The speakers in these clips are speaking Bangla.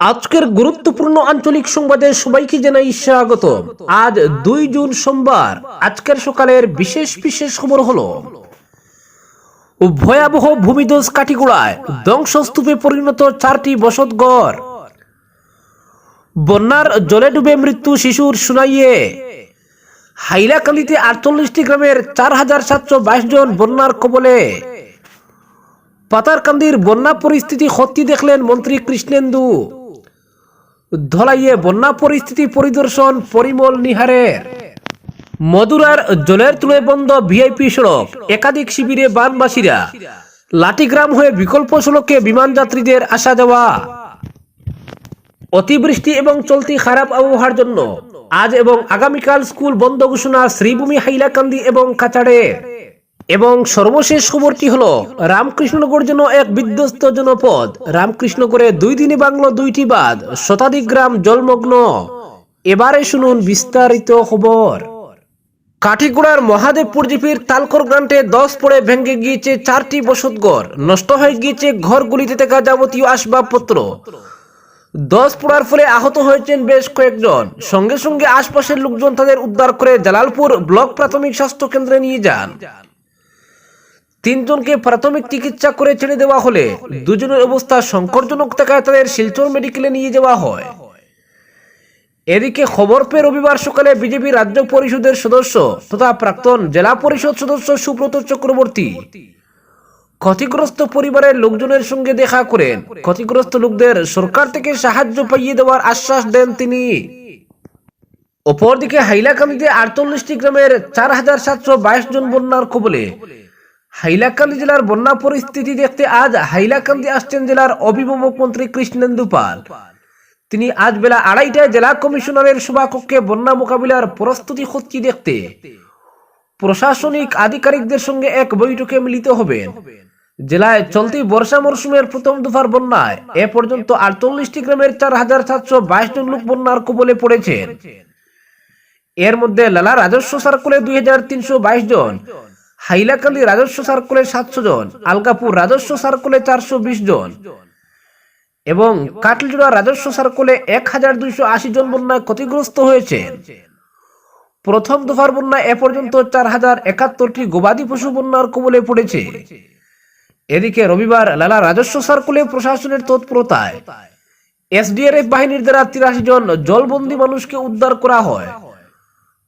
আজকের গুরুত্বপূর্ণ আঞ্চলিক সংবাদে সবাইকে জানাই স্বাগত। আজ দুই জুন সোমবার, আজকের সকালের বিশেষ বিশেষ খবর হলো, ভয়াবহ ভূমিধস কাটিগুড়ায় ধ্বংসস্তূপে পরিণত চারটি বসতঘর বন্যার জলে ডুবে মৃত্যু শিশুর সুনাইয়ে। হাইলাকান্দিতে আটচল্লিশটি গ্রামের চার হাজার সাতশো বাইশ জন বন্যার কবলে। পাতারকান্দির বন্যা পরিস্থিতি সত্যি দেখলেন মন্ত্রী কৃষ্ণেন্দু। ধলাইয়ে বন্যা পরিস্থিতি পরিদর্শন পরিমল নিহারের। মধুরার জলের তুলে বন্ধ ভিআইপি সড়ক, একাধিক শিবিরে বানবাসীরা। লাঠিগ্রাম হয়ে বিকল্প সড়কে বিমান যাত্রীদের আসা যাওয়া। অতিবৃষ্টি এবং চলতি খারাপ আবহাওয়ার জন্য আজ এবং আগামীকাল স্কুল বন্ধ ঘোষণা শ্রীভূমি হাইলাকান্দি এবং কাছাড়ে এবং সর্বশেষ খবরটি হলো, রামকৃষ্ণনগর জন্য এক বিধ্বস্ত জনপদ। রামকৃষ্ণগরে দুই দিনে বাংলো দুইটি বাদ, শতাধিক গ্রাম জলমগ্ন। এবারে শুনুন বিস্তারিত খবর। কাঠিগুড়ার মহাদেবপুর জিপির তালকর গ্রান্টে দশ পড়ে ভেঙে গিয়েছে চারটি বসতঘর। নষ্ট হয়ে গিয়েছে ঘরগুলিতে থাকা যাবতীয় আসবাবপত্র। দশ পড়ার ফলে আহত হয়েছেন বেশ কয়েকজন। সঙ্গে সঙ্গে আশপাশের লোকজন তাদের উদ্ধার করে জালালপুর ব্লক প্রাথমিক স্বাস্থ্য কেন্দ্রে নিয়ে যান। তিনজনকে প্রাথমিক চিকিৎসা করে ছেড়ে দেওয়া হলে দুজনের অবস্থা সংকটজনক থাকায় তাদের শিলচর মেডিকেলে নিয়ে যাওয়া হয়। এদিকে খবর পেয়ে রবিবার সকালে বিজেপি রাজ্য পরিষদের সদস্য তথা প্রাক্তন জেলা পরিষদ সদস্য সুব্রত চক্রবর্তী ক্ষতিগ্রস্ত পরিবারের লোকজনের সঙ্গে দেখা করেন। ক্ষতিগ্রস্ত লোকদের সরকার থেকে সাহায্য পাইয়ে দেওয়ার আশ্বাস দেন তিনি। অপরদিকে হাইলাকান্দিতে আটচল্লিশটি গ্রামের চার হাজার সাতশো বাইশ জন বন্যার কবলে হাইলাকান্দি জেলার বন্যা পরিস্থিতি দেখতে আজ হাইলাকান্দি আসছেন জেলার অভিভাবক মন্ত্রী কৃষ্ণেন্দু পাল। তিনি আজ বেলা আড়াইটায় জেলা কমিশনারের সভাকক্ষে বন্যা মোকাবিলার প্রস্তুতি হচ্ছি দেখতে প্রশাসনিক আধিকারিকদের সঙ্গে এক বৈঠকে মিলিত হবেন। জেলায় চলতি বর্ষা মরশুমের প্রথম দুফার বন্যায় এ পর্যন্ত আটচল্লিশটি গ্রামের চার হাজার সাতশো বাইশ জন লোক বন্যার কবলে পড়েছেন। এর মধ্যে লালা রাজস্ব সার্কুলে দুই হাজার তিনশো বাইশ জন হাইলাকান্দি রাজস্ব সার্কুলে সাতশো জন আলগাপুর রাজস্ব সার্কুলে চারশো বিশ জন। এবং কাটলজোড়া রাজস্ব সার্কুলে এক হাজার দুইশো আশি জন বন্যায় ক্ষতিগ্রস্ত হয়েছে। প্রথম দফার বন্যা এ পর্যন্ত চার হাজার একাত্তরটি গবাদি পশু বন্যার কবলে পড়েছে। এদিকে রবিবার লালা রাজস্ব সার্কুলে প্রশাসনের তৎপরতায় এসডিআরএফ বাহিনীর দ্বারা তিরাশি জন জলবন্দী মানুষকে উদ্ধার করা হয়।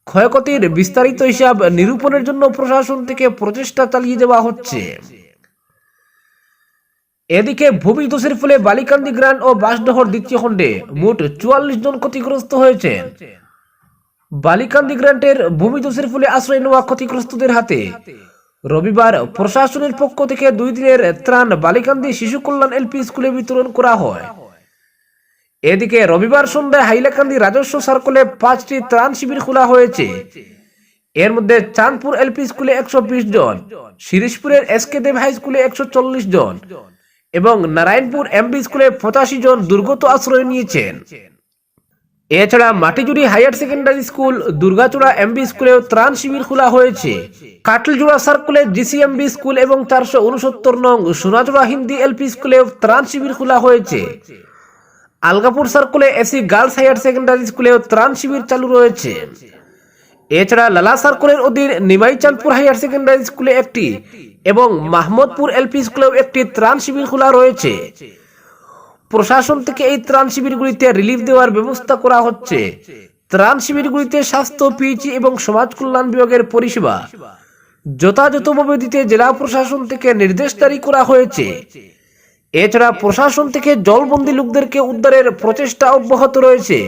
ক্ষয়ক্ষতির বিস্তারিত হিসাব নিরূপণের জন্য প্রশাসন থেকে প্রচেষ্টা চালিয়ে দেওয়া হচ্ছে। এদিকে ভূমিধসের ফলে বালিকান্দি গ্রান্ড ও বাসডহর দ্বিতীয় খণ্ডে মোট চুয়াল্লিশ জন ক্ষতিগ্রস্ত হয়েছে বালিকান্দি গ্রান্টের ভূমি ভূমিধসের ফলে আশ্রয় নেওয়া ক্ষতিগ্রস্তদের হাতে রবিবার প্রশাসনের পক্ষ থেকে দুই দিনের ত্রাণ বালিকান্দি শিশু কল্যাণ এলপি স্কুলে বিতরণ করা হয়। এদিকে রবিবার সন্ধ্যায় হাইলাকান্দি রাজস্ব সার্কুলে পাঁচটি ত্রাণ শিবির খোলা হয়েছে। এর মধ্যে চাঁদপুর এলপি স্কুলে একশো বিশ জন শিরিশপুরের এস কে দেব হাই স্কুলে একশো চল্লিশ জন এবং নারায়ণপুর এমবি স্কুলে পঁচাশি জন দুর্গত আশ্রয় নিয়েছেন। এছাড়া Matijuri higher secondary school Durgachura M স্কুলেও ত্রাণ শিবির খোলা হয়েছে। কাটলজোড়া সার্কুলে জিসিএমবি স্কুল এবং চারশো উনসত্তর নং সোনাচূড়া হিন্দি এলপি স্কুলেও ত্রাণ শিবির খোলা হয়েছে। আলগাপুর সার্কুলে এসি গার্লস হায়ার সেকেন্ডারি স্কুলেও ত্রাণ শিবির চালু রয়েছে। এছাড়া লালা সার্কুলের অধীন নিমাইচাঁদপুর হায়ার সেকেন্ডারি স্কুলে একটি এবং মাহমুদপুর এলপি স্কুলেও একটি ত্রাণ শিবির খোলা রয়েছে। প্রশাসন থেকে এই ত্রাণ শিবিরগুলিতে রিলিফ দেওয়ার ব্যবস্থা করা হচ্ছে। ত্রাণ শিবিরগুলিতে স্বাস্থ্য পিএইচি এবং সমাজ কল্যাণ বিভাগের পরিষেবা যথাযথভাবে দিতে জেলা প্রশাসন থেকে নির্দেশ জারি করা হয়েছে। এছাড়া প্রশাসন থেকে জলবন্দী লোকদেরকে উদ্ধারের প্রচেষ্টা অব্যাহত রয়েছে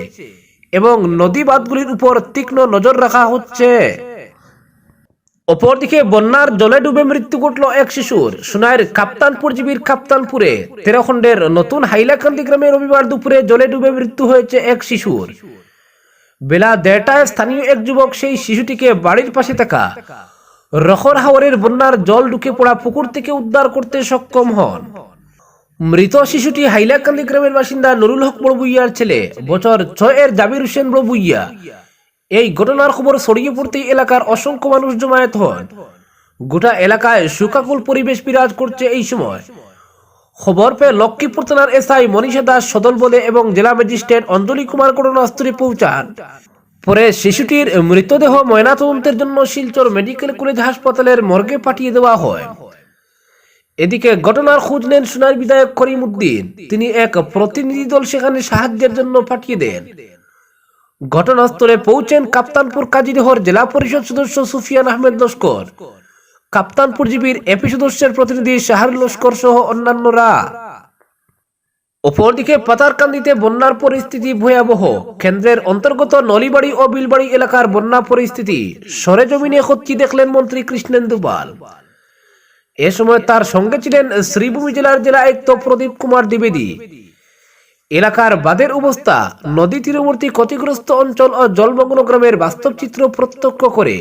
এবং নদী বাঁধগুলির উপর তীক্ষ্ণ নজর রাখা হচ্ছে। অপরদিকে বন্যার জলে ডুবে মৃত্যু ঘটল এক শিশুর। সোনাইয়ের কাপ্তানপুর জীবীর কাপ্তানপুরে তেরো খণ্ডের নতুন হাইলাকান্দি গ্রামে রবিবার দুপুরে জলে ডুবে মৃত্যু হয়েছে এক শিশুর। বেলা দেড়টায় স্থানীয় এক যুবক সেই শিশুটিকে বাড়ির পাশে থাকা রখর হাওরের বন্যার জল ঢুকে পড়া পুকুর থেকে উদ্ধার করতে সক্ষম হন। মৃত শিশুটি হাইলাকান্দি গ্রামের বাসিন্দা নুরুল হক বড়বুইয়ার ছেলে। বছর ছয়ের জাবির হোসেন বড়বুইয়া। এই ঘটনার খবর ছড়িয়ে পড়তেই এলাকার অসংখ্য মানুষ জমায়েত হন। গোটা এলাকায় শোকাকুল পরিবেশ বিরাজ করছে এই সময়। খবর পেয়ে লক্ষ্মীপুর থানার এসআই মনীষা দাস সদল বলে এবং জেলা ম্যাজিস্ট্রেট অঞ্জলি কুমার ঘটনাস্থলে পৌঁছান। পরে শিশুটির মৃতদেহ ময়নাতদন্তের জন্য শিলচর মেডিকেল কলেজ হাসপাতালের মর্গে পাঠিয়ে দেওয়া হয়। এদিকে ঘটনার খোঁজ নেন সোনার বিধায়ক করিম উদ্দিন তিনি এক প্রতিনিধি দল সেখানে সাহায্যের জন্য পাঠিয়ে দেন। ঘটনাস্থলে পৌঁছেন কাপ্তানপুর কাজিরহর জেলা পরিষদ সদস্য সুফিয়ান আহমেদ লস্কর। কাপ্তানপুর জিবির এপি সদস্যের প্রতিনিধি শাহরুল লস্কর সহ অন্যান্যরা। অপরদিকে পাতারকান্দিতে বন্যার পরিস্থিতি ভয়াবহ। কেন্দ্রের অন্তর্গত নলিবাড়ি ও বিলবাড়ি এলাকার বন্যা পরিস্থিতি। সরেজমিনে হচ্ছি দেখলেন মন্ত্রী কৃষ্ণেন্দু পাল। এ সময় তার সঙ্গে ছিলেন শ্রীভূমি জেলার জেলা আয়ুক্ত প্রদীপ কুমার দ্বিবেদী। এলাকার বাদের অবস্থা, নদী তীরবর্তী ক্ষতিগ্রস্ত অঞ্চল ও জলমগ্ন গ্রামের বাস্তব চিত্র প্রত্যক্ষ করে।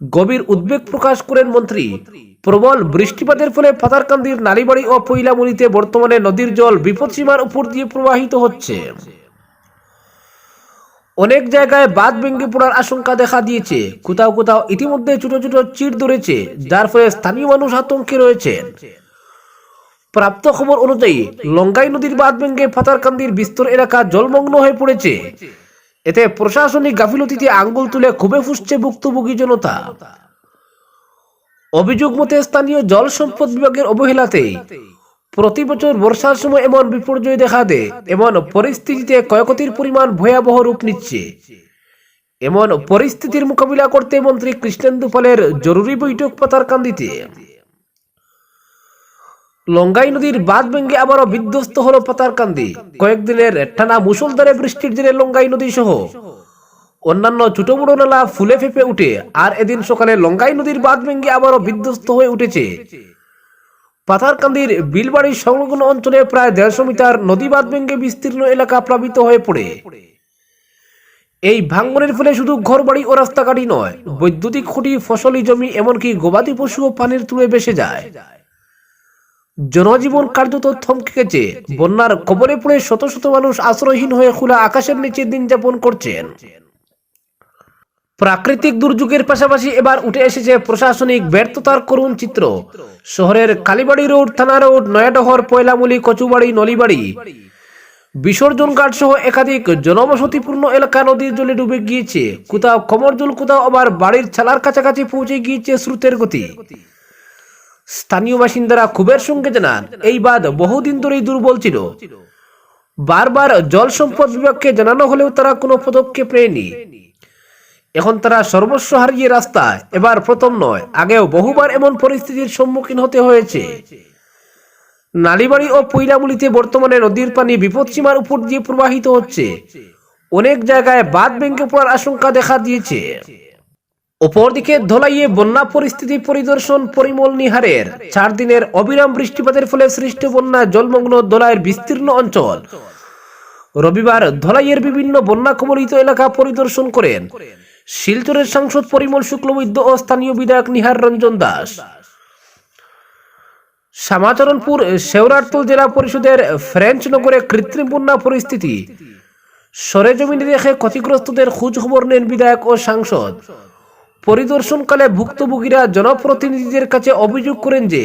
গভীর উদ্বেগ প্রকাশ করেন মন্ত্রী। প্রবল বৃষ্টিপাতের ফলে পাতারকান্দির নালিবাড়ি ও পৈলামুড়িতে বর্তমানে নদীর জল বিপদসীমার উপর দিয়ে প্রবাহিত হচ্ছে। অনেক জায়গায় বাঁধ ভেঙে পড়ার আশঙ্কা দেখা দিয়েছে। কোথাও কোথাও ইতিমধ্যে ছোট ছোট চিড় ধরেছে, যার ফলে স্থানীয় মানুষ আতঙ্কে রয়েছেন। প্রাপ্ত খবর অনুযায়ী, লঙ্গাই নদীর বাঁধ ভেঙে ফাতারকান্দির বিস্তর এলাকা জলমগ্ন হয়ে পড়েছে। এতে প্রশাসনিক গাফিলতিতে আঙ্গুল তুলে খুবই ফুসছে ভুক্তভোগী জনতা। অভিযোগ মতে স্থানীয় জল সম্পদ বিভাগের অবহেলাতেই প্রতি বছর বর্ষার সময় এমন বিপর্যয় দেখা দেয়। এমন পরিস্থিতিতে ক্ষয়ক্ষতির পরিমাণ ভয়াবহ রূপ নিচ্ছে। এমন পরিস্থিতির মোকাবিলা করতে মন্ত্রী কৃষ্ণেন্দু পালের জরুরি বৈঠক পাতারকান্দিতে লঙ্গাই নদীর বাঁধ ভেঙে আবারও বিধ্বস্ত হলো পাতারকান্দি কয়েকদিনের টানা মুসলধারে বৃষ্টির জেরে লঙ্গাই নদী সহ অন্যান্য ছোট বড় নালা ফুলে ফেপে উঠে। আর এদিন সকালে লঙ্গাই নদীর বাঁধ ভেঙে আবারও বিধ্বস্ত হয়ে উঠেছে। পাথারকান্দির বিলবাড়ির সংলগ্ন অঞ্চলে প্রায় দেড়শো মিটার নদী বাঁধ ভেঙে বিস্তীর্ণ এলাকা প্লাবিত হয়ে পড়ে। এই ভাঙ্গনের ফলে শুধু ঘরবাড়ি ও রাস্তাঘাটই নয়, বৈদ্যুতিক খুঁটি, ফসলি জমি, এমনকি গবাদি পশু ও পানির তুলে ভেসে যায়। জনজীবন কার্যত থমকে গেছে বন্যার কবলে পড়ে শত শত মানুষ আশ্রয়হীন হয়ে খোলা আকাশের নিচে দিন যাপন করছেন। প্রাকৃতিক দুর্যোগের পাশাপাশি এবার উঠে এসেছে প্রশাসনিক ব্যর্থতার করুণ চিত্র। শহরের কালীবাড়ি রোড, থানা রোড, নয়াডহর, পয়লামুলি, কচুবাড়ি, নলিবাড়ি। বিসর্জন ঘাট সহ একাধিক জনবসতিপূর্ণ এলাকা নদীর জলে ডুবে গিয়েছে। কোথাও কমর জল কোথাও আবার বাড়ির ছালার কাছাকাছি পৌঁছে গিয়েছে স্রোতের গতি। স্থানীয় বাসিন্দারা ক্ষোভের সঙ্গে জানান, এই বাঁধ বহুদিন ধরেই দুর্বল ছিল। বারবার জল সম্পদ বিভাগকে জানানো হলেও তারা কোনো পদক্ষেপ নেয়নি। এখন তারা সর্বস্ব হারিয়ে রাস্তায় এবার প্রথম নয়। আগেও বহুবার এমন পরিস্থিতির সম্মুখীন হতে হয়েছে। নালিবাড়ি ও পৈলামুলিতে বর্তমানে নদীর পানি বিপদসীমার উপর দিয়ে প্রবাহিত হচ্ছে। অনেক জায়গায় বাঁধ ভেঙে পড়ার আশঙ্কা দেখা দিয়েছে। অপরদিকে ধলাইয়ে বন্যা পরিস্থিতি পরিদর্শন পরিমল নিহারের চার দিনের অবিরাম বৃষ্টিপাতের ফলে সৃষ্ট বন্যা জলমগ্ন দোলাইয়ের বিস্তীর্ণ অঞ্চল। রবিবার ধলাইয়ের বিভিন্ন বন্যা কবলিত এলাকা পরিদর্শন করেন। শিলচরের সাংসদ পরিমল শুক্লবৈদ্য ও স্থানীয় বিধায়ক নিহার রঞ্জন দাস। শ্যামাচরণপুর শেওরারতল জেলা পরিষদের ফ্রেঞ্চ নগরে কৃত্রিম বন্যা পরিস্থিতি। সরেজমিনে দেখে ক্ষতিগ্রস্তদের খোঁজ খবর নেন বিধায়ক ও সাংসদ। পরিদর্শনকালে ভুক্তভোগীরা জনপ্রতিনিধিদের কাছে অভিযোগ করেন যে,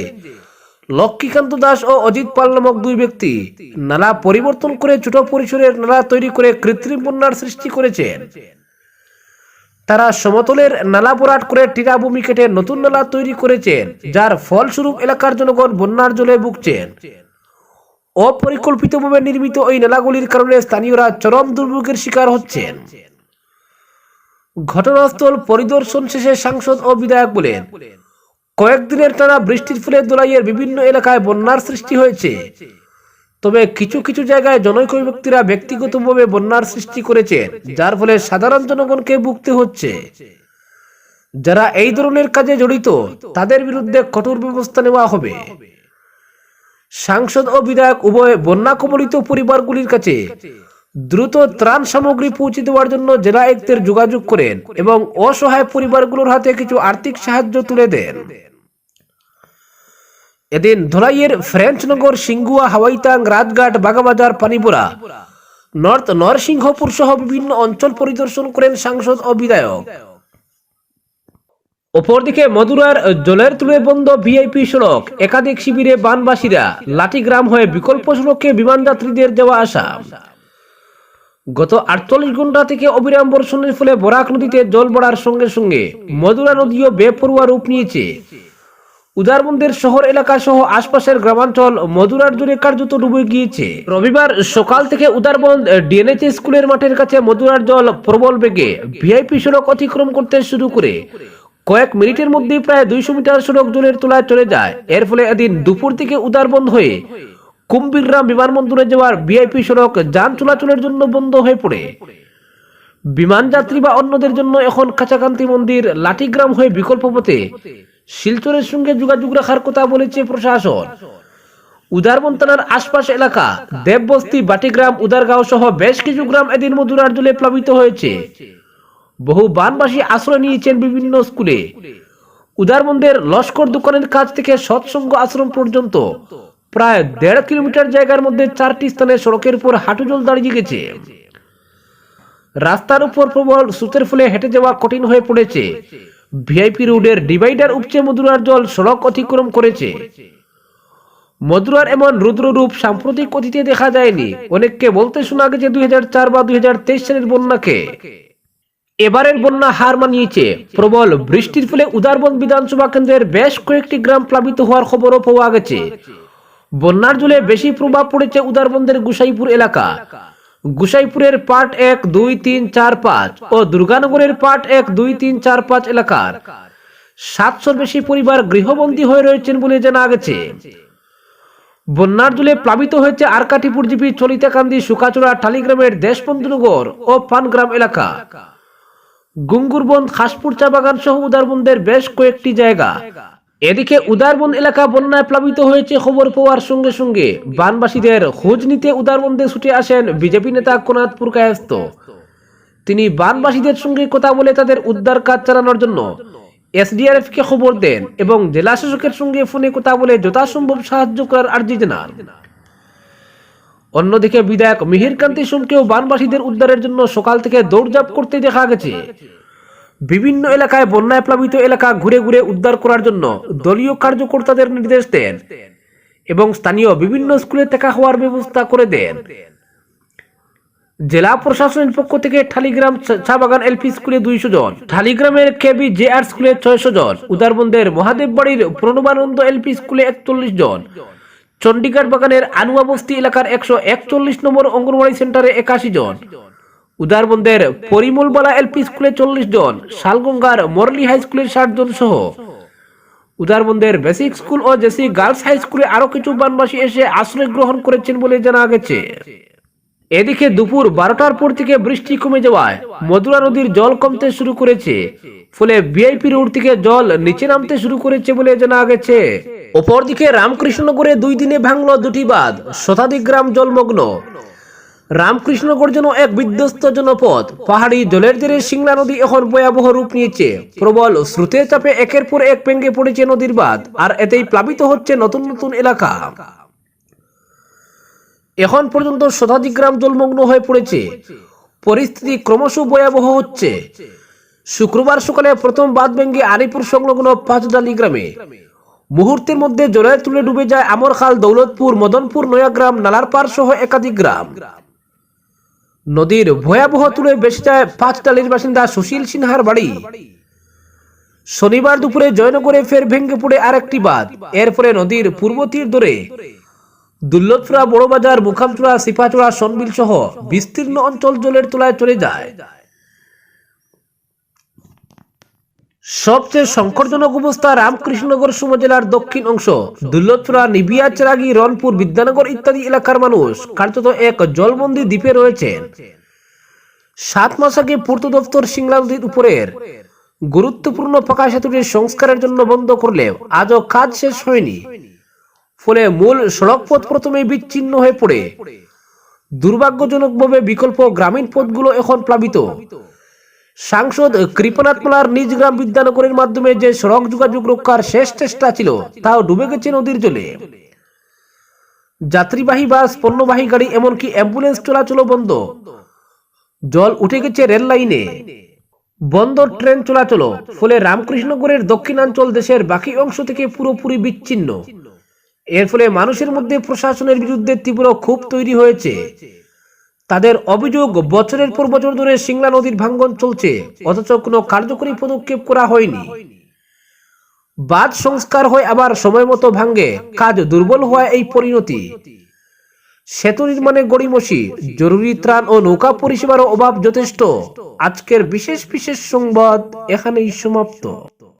লক্ষ্মীকান্ত দাস ও অজিত পাল নামক দুই ব্যক্তি নালা পরিবর্তন করে ছোট পরিসরের নালা তৈরি করে কৃত্রিম বন্যার সৃষ্টি করেছেন। তারা সমতলের নালা ভরাট করে টিরাভূমি কেটে নতুন নালা তৈরি করেছেন, যার ফলস্বরূপ এলাকার জনগণ বন্যার জলে ভুগছেন। অপরিকল্পিতভাবে নির্মিত ওই নালাগুলির কারণে স্থানীয়রা চরম দুর্ভোগের শিকার হচ্ছেন। ঘটনাস্থল পরিদর্শন শেষে সাংসদ ও বিধায়ক বলেন, কয়েকদিনের টানা বৃষ্টির ফলে দোলাইয়ের বিভিন্ন এলাকায় বন্যার সৃষ্টি হয়েছে। তবে কিছু কিছু জায়গায় জনৈক ব্যক্তিরা ব্যক্তিগতভাবে বন্যার সৃষ্টি করেছেন যার ফলে সাধারণ জনগণকে ভুগতে হচ্ছে। যারা এই ধরনের কাজে জড়িত, তাদের বিরুদ্ধে কঠোর ব্যবস্থা নেওয়া হবে। সাংসদ ও বিধায়ক উভয় বন্যা কবলিত পরিবারগুলির কাছে দ্রুত ত্রাণ সামগ্রী পৌঁছে দেওয়ার জন্য জেলা আয়ুক্তের যোগাযোগ করেন এবং অসহায় পরিবারগুলোর হাতে কিছু আর্থিক সাহায্য তুলে দেন। এদিন ধলাইয়ের ফ্রেঞ্চনগর সিঙ্গুয়া, হাওয়াইতাং রাজঘাট বাগাবাজার, পানিপুরা। নর্থ নরসিংহপুর সহ বিভিন্ন অঞ্চল পরিদর্শন করেন সাংসদ ও বিধায়ক। অপরদিকে মধুরার জলের তুলে বন্ধ ভিআইপি সড়ক, একাধিক শিবিরে বানবাসীরা লাঠিগ্রাম হয়ে বিকল্প সড়কে বিমান যাত্রীদের যাওয়া আসা গত আটচল্লিশ ঘণ্টা থেকে অবিরাম বর্ষণের ফলে বরাক নদীতে জল বাড়ার সঙ্গে সঙ্গে মদুরা নদীও বেপরুয়া রূপ নিয়েছে। উদারবন্দের শহর এলাকা সহ আশপাশের গ্রামাঞ্চল মধুরার জুড়ে কার্যত ডুবে গিয়েছে। রবিবার সকাল থেকে উদারবন্দ ডিএনএচ স্কুলের মাঠের কাছে মধুরার জল প্রবল বেগে ভিআইপি সড়ক অতিক্রম করতে শুরু করে। কয়েক মিনিটের মধ্যেই প্রায় দুইশো মিটার সড়ক জলের তলায় চলে যায়। এর ফলে এদিন দুপুর থেকে উদারবন্দ হয়ে কুম্বিররাম বিমানবন্দরে যাওয়ার ভিআইপি সড়ক যান চলাচলের জন্য বন্ধ হয়ে পড়ে। বিমান যাত্রী বা অন্যদের জন্য এখন কাছাকান্তি মন্দির, লাঠিগ্রাম হয়ে বিকল্প পথে শিলচরের সঙ্গে যোগাযোগ রাখার কথা বলেছে প্রশাসন। উদারবন আশপাশ এলাকা, দেববস্তি, বাটিগ্রাম, উদারগাঁও সহ বেশ কিছু গ্রাম এদিন মধুরার জলে প্লাবিত হয়েছে। বহু বানবাসী আশ্রয় নিয়েছেন বিভিন্ন স্কুলে। উদারবন্দের লস্কর দোকানের কাছ থেকে সৎসঙ্গ আশ্রম পর্যন্ত প্রায় দেড় কিলোমিটার জায়গার মধ্যে চারটি স্থানে সড়কের উপর হাঁটু জল দাঁড়িয়ে গেছে। রাস্তার উপর প্রবল স্রোতের ফলে হেঁটে যাওয়া কঠিন হয়ে পড়েছে। ভিআইপি রোডের ডিভাইডার উপচে মধুরার জল সড়ক অতিক্রম করেছে। মধুরার এমন রুদ্ররূপ সাম্প্রতিক অতীতে দেখা যায়নি। অনেককে বলতে শোনা গেছে দুই বা দুই সালের বন্যাকে। এবারের বন্যা হার মানিয়েছে। প্রবল বৃষ্টির ফলে উদারবন বিধানসভা কেন্দ্রের বেশ কয়েকটি গ্রাম প্লাবিত হওয়ার খবরও পাওয়া গেছে। বন্যার জলে বেশি প্রভাব পড়েছে উদারবন্দের গুসাইপুর এলাকা। গুসাইপুরের পার্ট এক, দুই, তিন, চার, পাঁচ ও দুর্গানগরের পার্ট এক, দুই, তিন, চার, পাঁচ এলাকার সাতশোর বেশি পরিবার গৃহবন্দী হয়ে রয়েছেন বলে জানা গেছে। বন্যার জলে প্লাবিত হয়েছে আরকাটিপুর জিপি চলিতাকান্দি সুকাচড়া টালিগ্রামের দেশবন্ধুনগর ও পানগ্রাম এলাকা। গুঙ্গুরবন, খাসপুর চা বাগান সহ উদারবন্দের বেশ কয়েকটি জায়গা। এদিকে উদারবন এলাকা বন্যায় প্লাবিত হয়েছে খবর পাওয়ার সঙ্গে সঙ্গে। বানবাসীদের খোঁজ নিতে উদারবন্দে ছুটে আসেন বিজেপি নেতা কোনাথপুর কায়স্ত তিনি বানবাসীদের সঙ্গে কথা বলে তাদের উদ্ধার কাজ চালানোর জন্য এসডিআরএফ কে খবর দেন এবং জেলা শাসকের সঙ্গে ফোনে কথা বলে যথাসম্ভব সাহায্য করার আর্জি জানান। অন্যদিকে বিধায়ক মিহিরকান্তি সোমকেও বানবাসীদের উদ্ধারের জন্য সকাল থেকে দৌড়ঝাঁপ করতে দেখা গেছে। বিভিন্ন এলাকায় বন্যায় প্লাবিত এলাকা ঘুরে ঘুরে উদ্ধার করার জন্য দলীয় কার্যকর্তাদের নির্দেশ দেন এবং স্থানীয় বিভিন্ন স্কুলে দেখা হওয়ার ব্যবস্থা করে দেন। জেলা প্রশাসনের পক্ষ থেকে ঠালিগ্রাম চা- বাগান এলপি স্কুলে দুইশো জন, ঠালিগ্রামের কেবি জে আর স্কুলে ছয়শো জন, উদারবন্দের মহাদেব বাড়ির প্রণবানন্দ এলপি স্কুলে একচল্লিশ জন, চণ্ডীগড় বাগানের আনুয়া বস্তি এলাকার একশো একচল্লিশ নম্বর অঙ্গনওয়াড়ি সেন্টারে একাশি জন উদারবন্দের পরিমলবালা এলপি স্কুলে চল্লিশ জন, শালগঙ্গার মরলি হাই স্কুলের ষাট জন সহ। উদারবন্দের বেসিক স্কুল ও জেসি গার্লস হাই স্কুলে আরও কিছু বানবাসী এসে আশ্রয় গ্রহণ করেছেন বলে জানা গেছে। এদিকে দুপুর বারোটার পর থেকে বৃষ্টি কমে যাওয়ায় মধুরা নদীর জল কমতে শুরু করেছে। ফলে ভিআইপি রোড থেকে জল নিচে নামতে শুরু করেছে বলে জানা গেছে। অপরদিকে রামকৃষ্ণনগরে দুই দিনে ভাঙল দুটি বাঁধ, শতাধিক গ্রাম জলমগ্ন। রামকৃষ্ণনগর যেন এক বিধ্বস্ত জনপদ। পাহাড়ি জলের জেরে সিংলা নদী এখন ভয়াবহ রূপ নিয়েছে। প্রবল স্রোতের চাপে একের পর এক ভেঙে পড়েছে নদীর বাঁধ, আর এতেই প্লাবিত হচ্ছে নতুন নতুন এলাকা। এখন পর্যন্ত শতাধিক গ্রাম জলমগ্ন হয়ে পড়েছে। পরিস্থিতি ক্রমশ ভয়াবহ হচ্ছে। শুক্রবার সকালে প্রথম বাদ ভেঙ্গে আলিপুর সংলগ্ন পাঁচডালি গ্রামে। মুহূর্তের মধ্যে জলের তুলে ডুবে যায় আমরখাল, দৌলতপুর, মদনপুর, নয়াগ্রাম, নালারপাড় সহ একাধিক গ্রাম। নদীর ভয়াবহ তুলে বেশি যায় বাসিন্দা সুশীল সিনহার বাড়ি। শনিবার দুপুরে জয়নগরে ফের ভেঙে পড়ে আরেকটি বাঁধ। এরপরে নদীর পূর্ব তীর ধরে দুর্লভচূড়া বড়বাজার, মুখামচূড়া, সিপাচূড়া সনবিল সহ বিস্তীর্ণ অঞ্চল জলের তলায় চলে যায়। সবচেয়ে সংকটজনক অবস্থা রামকৃষ্ণনগর উপজেলার দক্ষিণ অংশ। দুর্লভচূড়া নিবিয়া, চেরাগি রনপুর বিদ্যানগর ইত্যাদি এলাকার মানুষ কার্যত এক জলবন্দী দ্বীপে রয়েছেন সাত মাস আগে পূর্ত দপ্তর সিংলা নদীর উপরের গুরুত্বপূর্ণ পাকা সেতুটির সংস্কারের জন্য বন্ধ করলেও আজও কাজ শেষ হয়নি। ফলে মূল সড়ক পথ প্রথমেই বিচ্ছিন্ন হয়ে পড়ে। দুর্ভাগ্যজনকভাবে বিকল্প গ্রামীণ পথগুলো এখন প্লাবিত। সাংসদ কৃপনাথ মালার নিজ গ্রাম বিদ্যানগরের মাধ্যমে যে সড়ক যোগাযোগ রক্ষার শেষ চেষ্টা ছিল, তাও ডুবে গেছে নদীর জলে। যাত্রীবাহী বাস, পণ্যবাহী গাড়ি, এমনকি অ্যাম্বুলেন্স চলাচলও বন্ধ। জল উঠে গেছে রেল লাইনে। বন্দর ট্রেন চলাচল ফলে রামকৃষ্ণগড়ের দক্ষিণাঞ্চল দেশের বাকি অংশ থেকে পুরোপুরি বিচ্ছিন্ন। এর ফলে মানুষের মধ্যে প্রশাসনের বিরুদ্ধে তীব্র ক্ষোভ তৈরি হয়েছে। তাদের অভিযোগ বছরের পর বছর ধরে সিংলা নদীর ভাঙ্গন চলছে, অথচ কোনো কার্যকরী পদক্ষেপ করা হয়নি। বাদ সংস্কার হয় আবার সময় মতো ভাঙ্গে কাজ দুর্বল হওয়া এই পরিণতি। সেতু নির্মাণে গড়িমসি, জরুরি ত্রাণ ও নৌকা পরিষেবার অভাব যথেষ্ট। আজকের বিশেষ বিশেষ সংবাদ এখানেই সমাপ্ত।